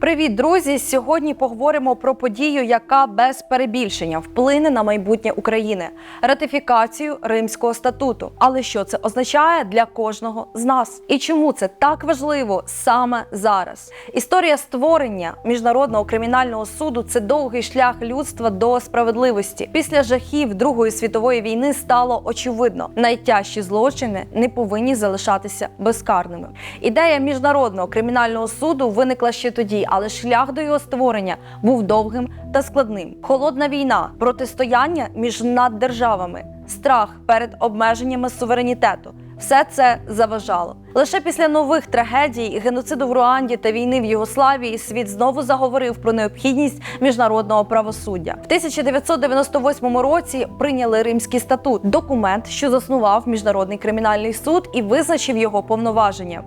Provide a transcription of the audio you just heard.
Привіт, друзі! Сьогодні поговоримо про подію, яка без перебільшення вплине на майбутнє України ратифікацію Римського статуту. Але що це означає для кожного з нас? І чому це так важливо саме зараз? Історія створення міжнародного кримінального суду це довгий шлях людства до справедливості. Після жахів Другої світової війни стало очевидно, найтяжчі злочини не повинні залишатися безкарними. Ідея міжнародного кримінального суду виникла ще тоді, але шлях до його створення був довгим та складним. Холодна війна, протистояння між наддержавами, страх перед обмеженнями суверенітету. Все це заважало. Лише після нових трагедій, геноциду в Руанді та війни в Югославії світ знову заговорив про необхідність міжнародного правосуддя. В 1998 році прийняли Римський статут, документ, що заснував міжнародний кримінальний суд і визначив його повноваження.